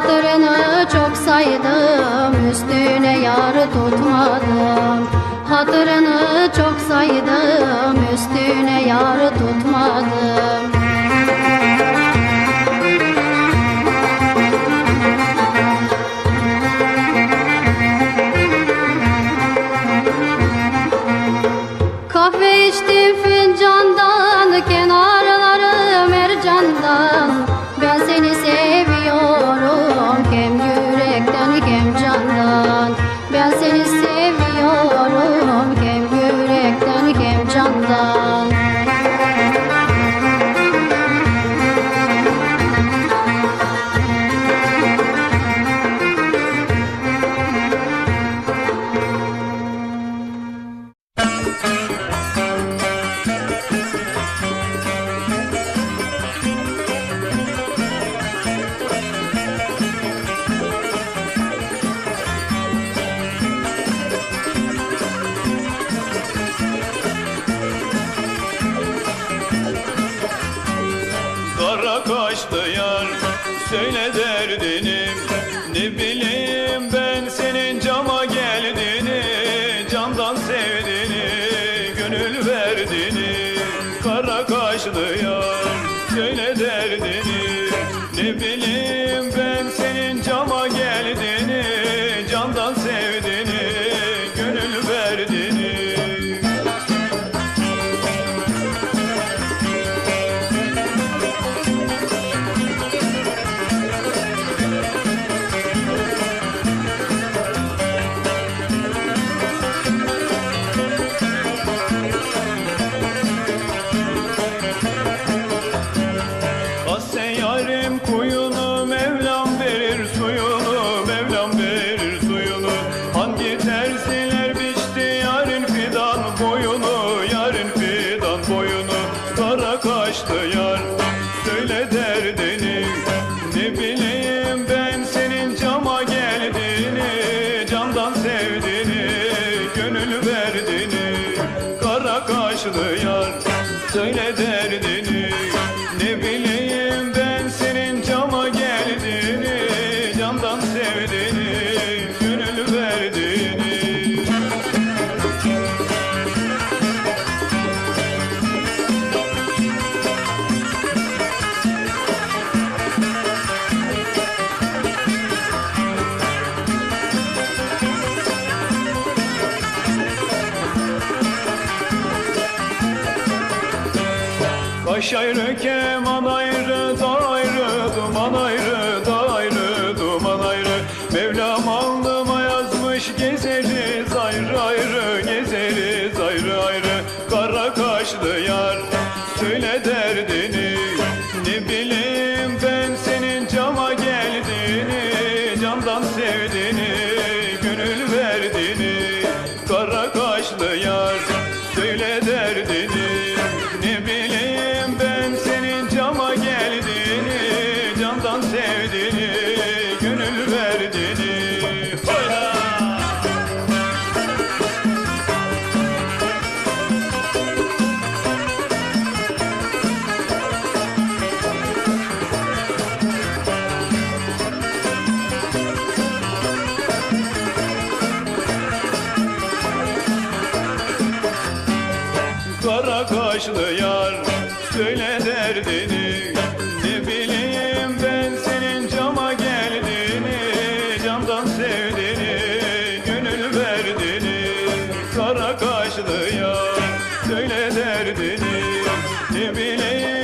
Hatırını çok saydım Üstüne yar tutmadım. Hatırını çok saydım Üstüne yar tutmadım. söyle derdini. Ne bileyim ben senin cama geldiğini Candan sevdiğini, gönül verdiğini. Kara kaşlı yar söyle derdini. Ne bileyim Debilei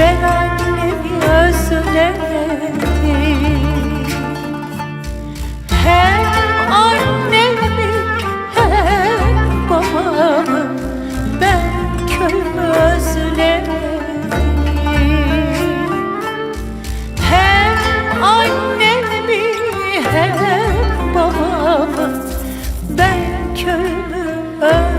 Ben annemi özlemedim Hem annemi hem babamı Ben köyümü özlemedim Hem annemi hem babamı Ben köyümü özlemedim